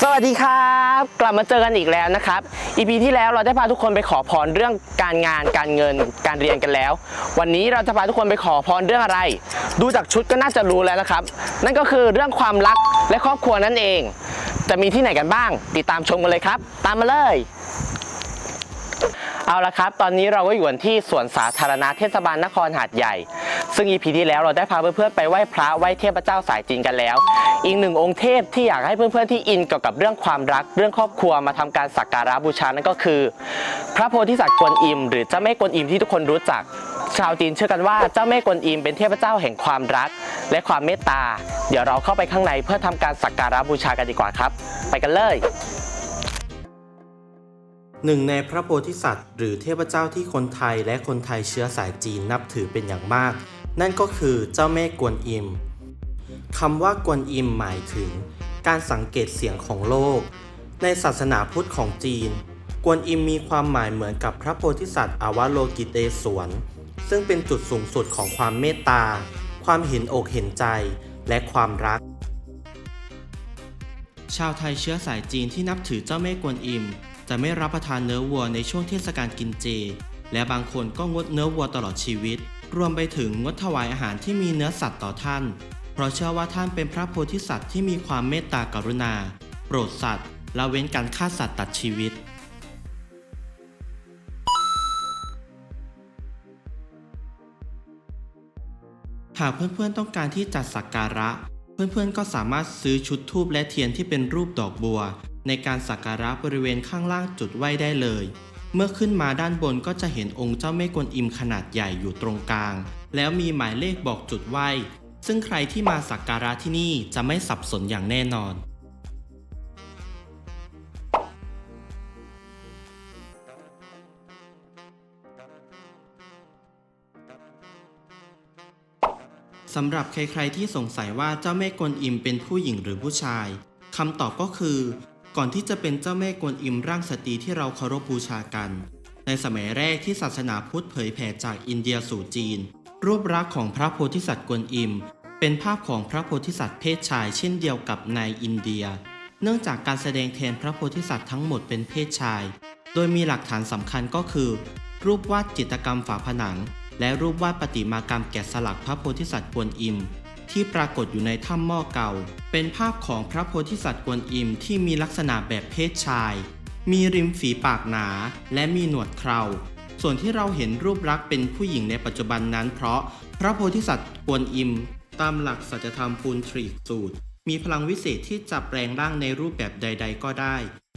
สวัสดีครับ กลับมาเจอกันอีกแล้วนะครับอีพีที่แล้วเราได้พาทุกคนไปขอพรเรื่องการงานการเงินการเรียนกันแล้ว วันนี้เราจะพาทุกคนไปขอพรเรื่องอะไร ดูจากชุดก็น่าจะรู้แล้วนะครับ นั่นก็คือเรื่องความรักและครอบครัวนั่นเอง จะมีที่ไหนกันบ้าง ติดตามชมกันเลยครับ ตามมาเลย เอาละครับ ตอนนี้เราก็อยู่กันที่สวนสาธารณะเทศบาลนครหาดใหญ่ ซึ่ง EP ที่แล้วเราได้พาเพื่อนๆไปไหว้พระไหว้เทพเจ้าสายจีนกันแล้ว อีกหนึ่งองค์เทพที่อยากให้เพื่อนๆที่อินเกี่ยวกับเรื่องความรักเรื่องครอบครัวมาทำการสักการะบูชานั่นก็คือ พระโพธิสัตว์กวนอิม หรือเจ้าแม่กวนอิมที่ทุกคนรู้จัก ชาวจีนเชื่อกันว่าเจ้าแม่กวนอิมเป็นเทพเจ้าแห่งความรัก และความเมตตา เดี๋ยวเราเข้าไปข้างในเพื่อทำการสักการะบูชากันดีกว่าครับ ไปกันเลย หนึ่งในพระโพธิสัตว์ หรือเทพเจ้าที่คนไทยและคนไทยเชื้อสายจีนนับถือเป็นอย่างมาก นั่นก็คือเจ้าแม่กวนอิมคำว่ากวนอิมหมายถึง การสังเกตเสียงของโลก ในศาสนาพุทธของจีน กวนอิมมีความหมายเหมือนกับพระโพธิสัตว์อวโลกิเตศวรซึ่งเป็นจุดสูงสุดของความเมตตา ความเห็นอกเห็นใจและความรัก ชาวไทยเชื้อสายจีนที่นับถือเจ้าแม่กวนอิม จะไม่รับประทานเนื้อวัวในช่วงเทศกาลกินเจ และบางคนก็งดเนื้อวัวตลอดชีวิต รวมไปถึงงดถวายอาหารที่มีเนื้อสัตว์ต่อท่าน เพราะเชื่อว่าท่านเป็นพระโพธิสัตว์ที่มีความเมตตากรุณา โปรดสัตว์ละเว้นการฆ่าสัตว์ตัดชีวิตหากเพื่อนๆต้องการที่จัดสักการะ เพื่อนๆก็สามารถซื้อชุดธูปและเทียนที่เป็นรูปดอกบัว ในการสักการะบริเวณข้างล่างจุดไหว้ได้เลย เมื่อขึ้นมาด้านบนก็จะเห็นองค์เจ้าแม่กวนอิมขนาดใหญ่อยู่ตรงกลาง แล้วมีหมายเลขบอกจุดไหว้ ซึ่งใครที่มาสักการะที่นี่จะไม่สับสนอย่างแน่นอนสำหรับใครๆที่สงสัยว่าเจ้าแม่กวนอิมเป็นผู้หญิงหรือผู้ชาย คำตอบก็คือ ก่อนที่จะเป็นเจ้าแม่กวนอิมร่างสตรีที่เราเคารพบูชากัน ในสมัยแรกที่ศาสนาพุทธเผยแผ่จากอินเดียสู่จีน รูปลักษณ์ของพระโพธิสัตว์กวนอิม เป็นภาพของพระโพธิสัตว์เพศชายเช่นเดียวกับในอินเดีย เนื่องจากการแสดงแทนพระโพธิสัตว์ทั้งหมดเป็นเพศชาย โดยมีหลักฐานสำคัญก็คือ รูปวาดจิตรกรรมฝาผนัง และรูปวาดประติมากรรมแกะสลักพระโพธิสัตว์กวนอิม ที่ปรากฏอยู่ในถ้ำหม้อเก่า เป็นภาพของพระโพธิสัตว์กวนอิมที่มีลักษณะแบบเพศชาย มีริมฝีปากหนา และมีหนวดเคราส่วนที่เราเห็นรูปลักษณ์เป็นผู้หญิงในปัจจุบันนั้น เพราะพระโพธิสัตว์กวนอิม ตามหลักสัจธรรมปูนทรีกสูตร มีพลังวิเศษที่จะแปลงร่างในรูปแบบใด ๆ ก็ได้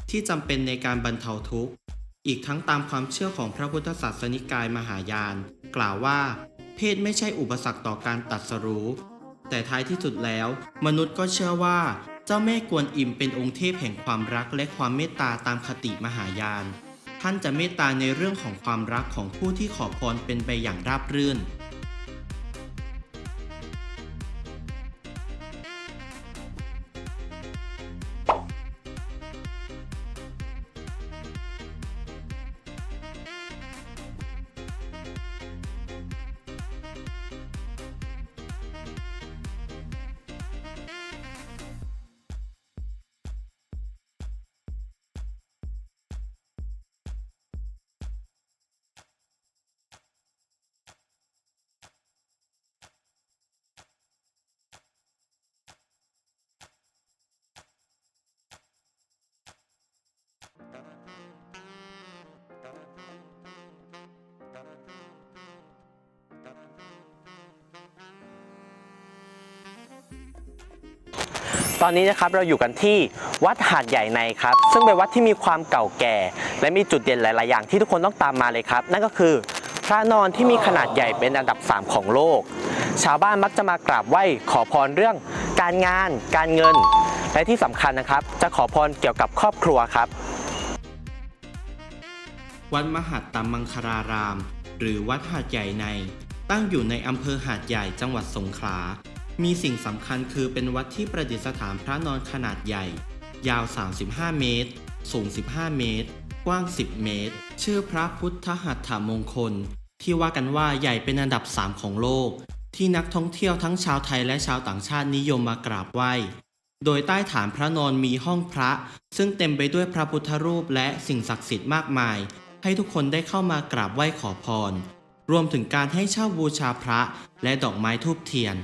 ที่จำเป็นในการบรรเทาทุกข์ อีกทั้งตามความเชื่อของพระพุทธศาสนิกายมหายาน กล่าวว่า เพศไม่ใช่อุปสรรคต่อการตัดสรู้ แต่ท้ายที่สุดแล้ว มนุษย์ก็เชื่อว่าเจ้าแม่กวนอิมเป็นองค์เทพแห่งความรักและความเมตตาตามคติมหายาน ท่านจะเมตตาในเรื่องของความรักของผู้ที่ขอพรเป็นไปอย่างราบรื่น ตอนนี้นะครับเราอยู่กันที่วัดหาดใหญ่ในครับ ซึ่งเป็นวัดที่มีความเก่าแก่ และมีจุดเด่นหลาย ๆ อย่างที่ทุกคนต้องตามมาเลยครับ นั่นก็คือพระนอนที่มีขนาดใหญ่เป็นอันดับ 3 ของโลก ชาวบ้านมักจะมากราบไหว้ขอพรเรื่องการงาน การเงิน และที่สำคัญนะครับ จะขอพรเกี่ยวกับครอบครัวครับ วัดมหัตตมังคาราราม หรือวัดหาดใหญ่ใน ตั้งอยู่ในอำเภอหาดใหญ่จังหวัดสงขลา มีสิ่งสำคัญคือเป็นวัดที่ประดิษฐานพระนอนขนาดใหญ่ ยาว 35 เมตร สูง 15 เมตร กว้าง 10 เมตร ชื่อพระพุทธหัตถมงคล ที่ว่ากันว่าใหญ่เป็นอันดับ 3 ของโลก ที่นักท่องเที่ยวทั้งชาวไทยและชาวต่างชาตินิยมมากราบไหว้ โดยใต้ฐานพระนอนมีห้องพระ ซึ่งเต็มไปด้วยพระพุทธรูปและสิ่งศักดิ์สิทธิ์มากมาย ให้ทุกคนได้เข้ามากราบไหว้ขอพร รวมถึงการให้เช่าบูชาพระและดอกไม้ทูบเทียน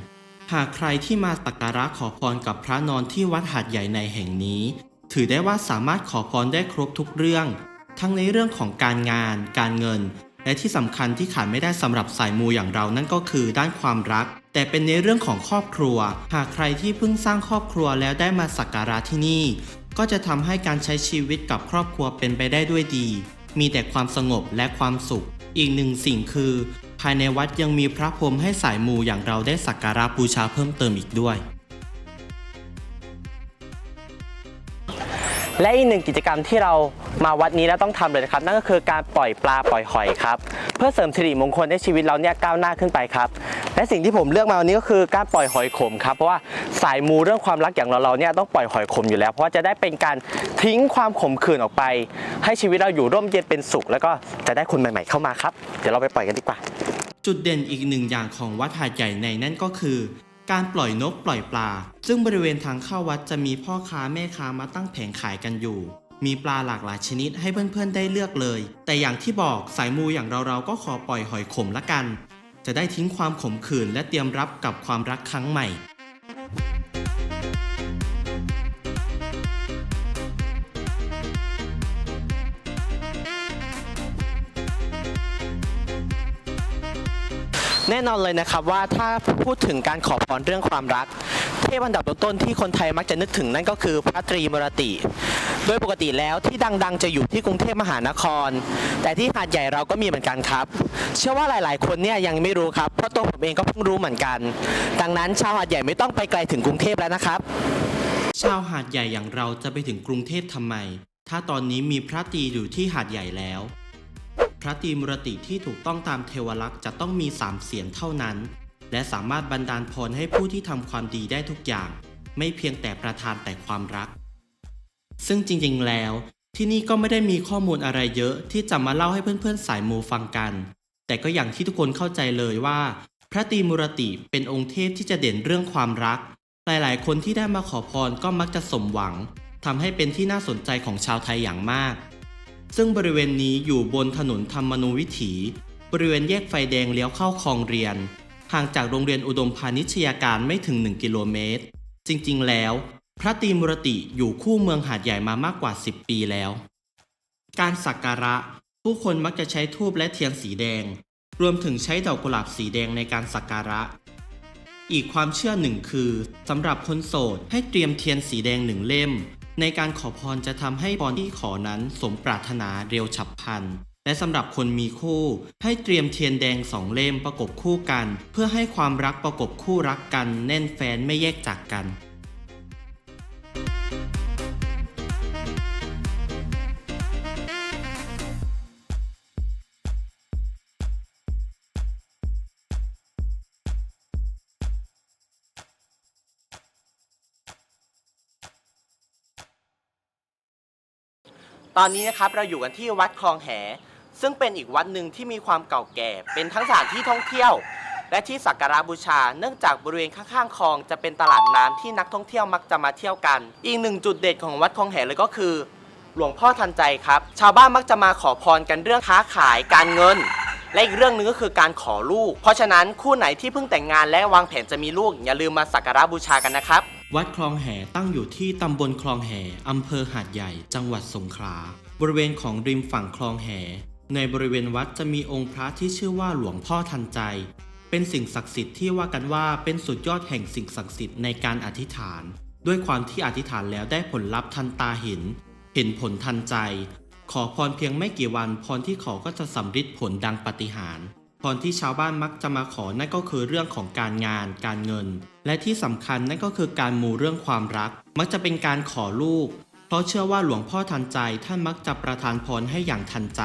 หากใครที่มาสักการะขอพรกับพระนอนที่วัดหาดใหญ่ในแห่งนี้ ถือได้ว่าสามารถขอพรได้ครบทุกเรื่อง ทั้งในเรื่องของการงาน การเงิน และที่สำคัญที่ขาดไม่ได้สำหรับสายมูอย่างเรานั่นก็คือด้านความรัก แต่เป็นในเรื่องของครอบครัว หากใครที่เพิ่งสร้างครอบครัวแล้วได้มาสักการะที่นี่ ก็จะทำให้การใช้ชีวิตกับครอบครัวเป็นไปได้ด้วยดี มีแต่ความสงบและความสุข อีกหนึ่งสิ่งคือ ภายในวัดยังมีพระพรหมให้สายมูอย่างเราได้สักการะบูชาเพิ่มเติมอีกด้วย และอีกหนึ่งกิจกรรมที่เรามาวัดนี้แล้วต้องทำเลยนะครับนั่นก็คือการปล่อยปลาปล่อยหอยครับ เพื่อเสริมสิริมงคลให้ชีวิตเราเนี่ยก้าวหน้าขึ้นไปครับ และสิ่งที่ผมเลือกมาวันนี้ก็คือการปล่อยหอยขมครับเพราะว่าสายมูเรื่องความรักอย่างเราเราเนี่ยต้องปล่อยหอยขมอยู่แล้วเพราะว่าจะได้เป็นการทิ้งความขมขื่นออกไป ให้ชีวิตเราอยู่ร่มเย็นเป็นสุข แล้วก็จะได้คนใหม่ ๆเข้ามาครับ เดี๋ยวเราไปปล่อยกันดีกว่า จุดเด่นอีกหนึ่งอย่างของวัดหาดใหญ่ในนั่นก็คือ การปล่อยนกปล่อยปลา ซึ่งบริเวณทางเข้าวัดจะมีพ่อค้าแม่ค้ามาตั้งแผงขายกันอยู่ มีปลาหลากหลายชนิดให้เพื่อนๆได้เลือกเลย แต่อย่างที่บอกสายมูอย่างเราๆก็ขอปล่อยหอยขมละกัน จะได้ทิ้งความขมขื่นและเตรียมรับกับความรักครั้งใหม่ แน่นอนเลยนะครับว่าถ้าพูดถึงการขอพรเรื่องความรัก เทพอันดับต้นๆที่คนไทยมักจะนึกถึงนั่นก็คือพระตรีมรติ โดยปกติแล้วที่ดังๆ จะอยู่ที่กรุงเทพมหานคร แต่ที่หาดใหญ่เราก็มีเหมือนกันครับ เชื่อว่าหลายๆ คนเนี่ยยังไม่รู้ครับเพราะตัวผมเองก็เพิ่งรู้เหมือนกัน ดังนั้นชาวหาดใหญ่ไม่ต้องไปไกลถึงกรุงเทพแล้วนะครับ ชาวหาดใหญ่อย่างเราจะไปถึงกรุงเทพทำไม ถ้าตอนนี้มีพระตรีอยู่ที่หาดใหญ่แล้ว พระตรีมุรติที่ถูกต้องตามเทวลักษณ์จะต้องมีสามเสียนเท่านั้น และสามารถบันดาลพรให้ผู้ที่ทำความดีได้ทุกอย่าง ไม่เพียงแต่ประทานแต่ความรัก ซึ่งจริงๆแล้ว ที่นี่ก็ไม่ได้มีข้อมูลอะไรเยอะที่จะมาเล่าให้เพื่อนๆสายมูฟังกัน แต่ก็อย่างที่ทุกคนเข้าใจเลยว่า พระตรีมุรติเป็นองค์เทพที่จะเด่นเรื่องความรัก หลายๆ คนที่ได้มาขอพรก็มักจะสมหวังทำให้เป็นที่น่าสนใจของชาวไทยอย่างมาก ซึ่งบริเวณนี้อยู่บนถนนธรรมนูวิถี บริเวณแยกไฟแดงเลี้ยวเข้าคลองเรียน ห่างจากโรงเรียนอุดมพาณิชยาการไม่ถึง 1 กิโลเมตร จริงๆ แล้ว พระตรีมุรติอยู่คู่เมืองหาดใหญ่มามากกว่า 10 ปีแล้ว การสักการะ ผู้คนมักจะใช้ทูบและเทียนสีแดง รวมถึงใช้ดอกกุหลาบสีแดงในการสักการะ อีกความเชื่อหนึ่งคือสำหรับคนโสดให้เตรียมเทียนสีแดงหนึ่งเล่ม ในการขอพรจะทำให้พรที่ขอนั้นสมปรารถนาเร็วฉับพลัน และสำหรับคนมีคู่ ให้เตรียมเทียนแดงสองเล่มประกบคู่กัน เพื่อให้ความรักประกบคู่รักกัน แน่นแฟนไม่แยกจากกัน ตอนนี้นะครับเราอยู่กันที่วัดคลองแห ซึ่งเป็นอีกวัดหนึ่งที่มีความเก่าแก่ เป็นทั้งสถานที่ท่องเที่ยว และที่สักการะบูชา เนื่องจากบริเวณข้างๆคลอง จะเป็นตลาดน้ำที่นักท่องเที่ยวมักจะมาเที่ยวกัน อีกหนึ่งจุดเด่นของวัดคลองแหเลยก็คือ หลวงพ่อทันใจครับ ชาวบ้านมักจะมาขอพรกันเรื่องค้าขายการเงิน และอีกเรื่องหนึงก็คือการขอลูก เพราะฉะนั้นคู่ไหนที่เพิ่งแต่งงานและวางแผนจะมีลูกอย่าลืมมาสักการะบูชากันนะครับ วัดคลองแห่ตั้งอยู่ที่ตำบลคลองแห่อำเภอหาดใหญ่ จังหวัดสงขลา บริเวณของริมฝั่งคลองแห่ ในบริเวณวัดจะมีองค์พระที่ชื่อว่าหลวงพ่อทันใจ เป็นสิ่งศักดิ์สิทธิ์ที่ว่ากันว่าเป็นสุดยอดแห่งสิ่งศักดิ์สิทธิ์ในการอธิษฐาน ด้วยความที่อธิษฐานแล้วได้ผลลัพธ์ทันตาเห็น เห็นผลทันใจ ขอพรเพียงไม่กี่วันพรที่ขอก็จะสำฤทธิ์ผลดังปฏิหาริย์ พรที่ชาวบ้านมักจะมาขอนั่นก็คือเรื่องของการงาน การเงิน และที่สำคัญนั่นก็คือการมูเรื่องความรัก มักจะเป็นการขอลูก เพราะเชื่อว่าหลวงพ่อทันใจท่านมักจะประทานพรให้อย่างทันใจ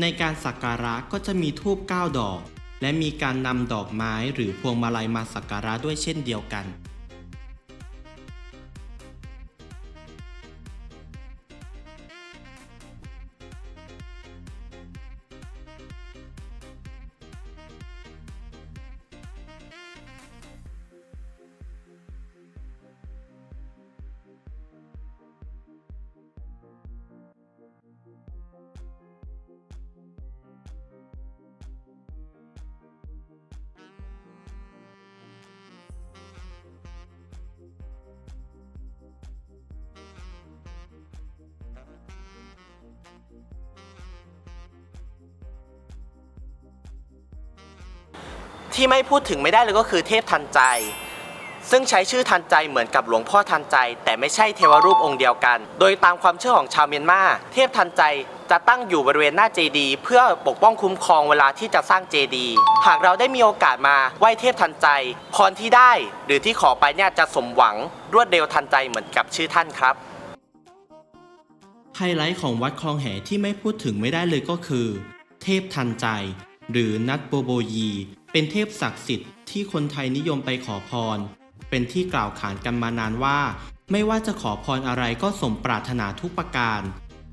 ในการสักการะก็จะมีทูบ9ดอก และมีการนำดอกไม้หรือพวงมาลัยมาสักการะด้วยเช่นเดียวกัน ที่ไม่พูดถึงไม่ได้เลยก็คือเทพทันใจ ซึ่งใช้ชื่อทันใจเหมือนกับหลวงพ่อทันใจ แต่ไม่ใช่เทวรูปองค์เดียวกัน โดยตามความเชื่อของชาวเมียนมาเทพทันใจจะตั้งอยู่บริเวณหน้าเจดีเพื่อปกป้องคุ้มครองเวลาที่จะสร้างเจดีหากเราได้มีโอกาสมาไหว้เทพทันใจ พรที่ได้ หรือที่ขอไปเนี่ยจะสมหวังรวดเร็วทันใจเหมือนกับชื่อท่านครับไฮไลท์ของวัดคลองแหที่ไม่พูดถึงไม่ได้เลยก็คือ เทพทันใจ หรือนัทโบโบยี เป็นเทพศักดิ์สิทธิ์ที่คนไทยนิยมไปขอพร เป็นที่กล่าวขานกันมานานว่า ไม่ว่าจะขอพรอะไรก็สมปรารถนาทุกประการ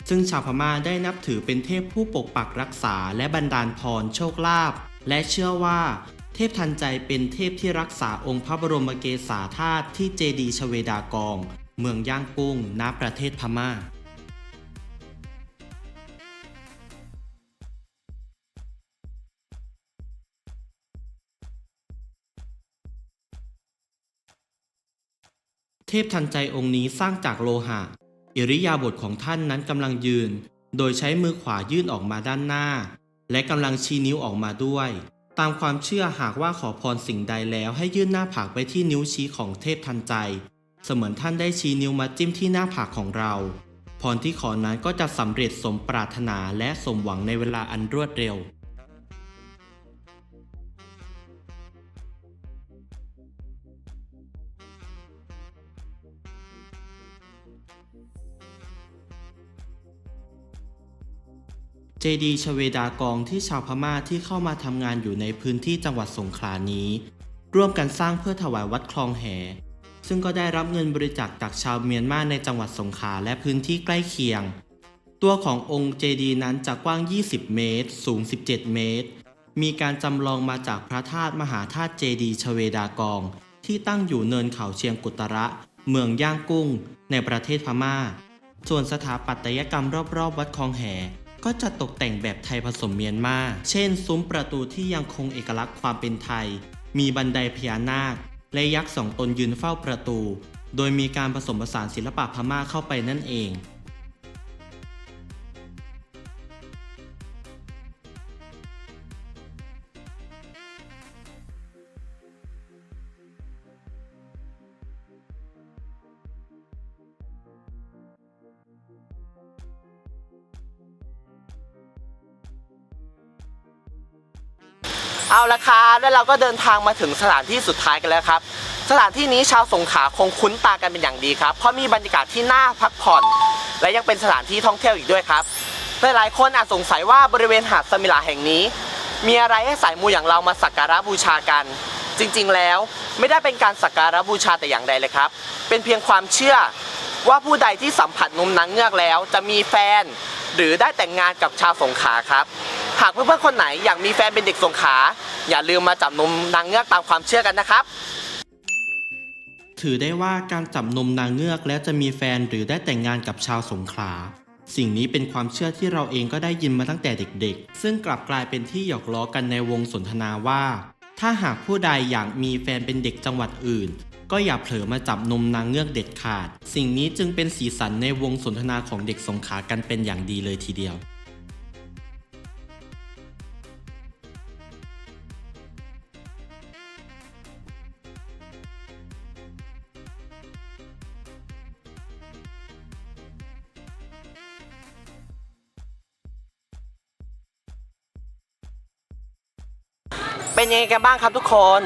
ซึ่งชาวพม่าได้นับถือเป็นเทพผู้ปกปักรักษาและบันดาลพรโชคลาภและเชื่อว่า เทพทันใจเป็นเทพที่รักษาองค์พระบรมเกศาธาตุที่เจดีย์ชเวดากอง เมืองย่างกุ้งณประเทศพม่า เทพทันใจองค์นี้สร้างจากโลหะ อิริยาบถของท่านนั้นกำลังยืน โดยใช้มือขวายื่นออกมาด้านหน้า และกำลังชี้นิ้วออกมาด้วย ตามความเชื่อหากว่าขอพรสิ่งใดแล้วให้ยื่นหน้าผากไปที่นิ้วชี้ของเทพทันใจ เสมือนท่านได้ชี้นิ้วมาจิ้มที่หน้าผากของเรา พรที่ขอนั้นก็จะสำเร็จสมปรารถนาและสมหวังในเวลาอันรวดเร็ว เจดีชเวดากองที่ชาวพม่าที่เข้ามาทำงานอยู่ในพื้นที่จังหวัดสงขลานี้ ร่วมกันสร้างเพื่อถวายวัดคลองแห ซึ่งก็ได้รับเงินบริจาคจากชาวเมียนมาในจังหวัดสงขลาและพื้นที่ใกล้เคียง ตัวขององค์เจดีนั้นจะกว้าง 20 เมตร สูง 17 เมตร มีการจำลองมาจากพระธาตุมหาธาตุเจดีชเวดากอง ที่ตั้งอยู่เนินเขาเชียงกุตระ เมืองย่างกุ้ง ในประเทศพม่า ส่วนสถาปัตยกรรมรอบๆ วัดคลองแห ก็จะตกแต่งแบบไทยผสมเมียนมา เช่น ซุ้มประตูที่ยังคงเอกลักษณ์ความเป็นไทย มีบันไดพญานาค และยักษ์สองตนยืนเฝ้าประตู โดยมีการผสมผสานศิลปะพม่าเข้าไปนั่นเอง เอาละครับแล้วเราก็เดินทางมาถึงสถานที่สุดท้ายกันแล้วครับ สถานที่นี้ชาวสงขลาคงคุ้นตากันเป็นอย่างดีครับ เพราะมีบรรยากาศที่น่าพักผ่อน และยังเป็นสถานที่ท่องเที่ยวอีกด้วยครับหลายๆคนอาจสงสัยว่าบริเวณหาดสมิลาแห่งนี้ มีอะไรให้สายมูอย่างเรามาสักการะบูชากัน จริงๆแล้วไม่ได้เป็นการสักการะบูชาแต่อย่างใดเลยครับ เป็นเพียงความเชื่อว่าผู้ใดที่สัมผัสนมนางเงือกแล้ว จะมีแฟน หรือได้แต่งงานกับชาวสงขลาครับ หากเพื่อนๆคนไหนอยากมีแฟนเป็นเด็กสงขา อย่าลืมมาจับนมนางเงือกตามความเชื่อกันนะครับ ถือได้ว่าการจับนมนางเงือกแล้วจะมีแฟนหรือได้แต่งงานกับชาวสงขลา สิ่งนี้เป็นความเชื่อที่เราเองก็ได้ยินมาตั้งแต่เด็กๆ ซึ่งกลับกลายเป็นที่หยอกล้อกันในวงสนทนาว่า ถ้าหากผู้ใดอยากมีแฟนเป็นเด็กจังหวัดอื่นก็อย่าเผลอมาจับนมนางเงือกเด็ดขาด สิ่งนี้จึงเป็นสีสันในวงสนทนาของเด็กสงขากันเป็นอย่างดีเลยทีเดียว เป็นยังไงกันบ้างครับทุกคน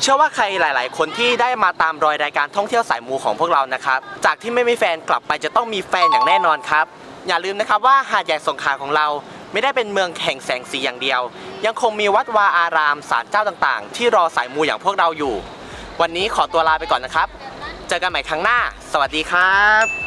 เชื่อว่าใครหลาย ๆ คนที่ได้มาตามรอยรายการท่องเที่ยวสายมูของพวกเรานะครับ จากที่ไม่มีแฟนกลับไปจะต้องมีแฟนอย่างแน่นอนครับ อย่าลืมนะครับว่าหาดใหญ่สงขลาของเราไม่ได้เป็นเมืองแห่งแสงสีอย่างเดียว ยังคงมีวัดวาอารามศาลเจ้าต่าง ๆ ที่รอสายมูอย่างพวกเราอยู่ วันนี้ขอตัวลาไปก่อนนะครับ เจอกันใหม่ครั้งหน้า สวัสดีครับ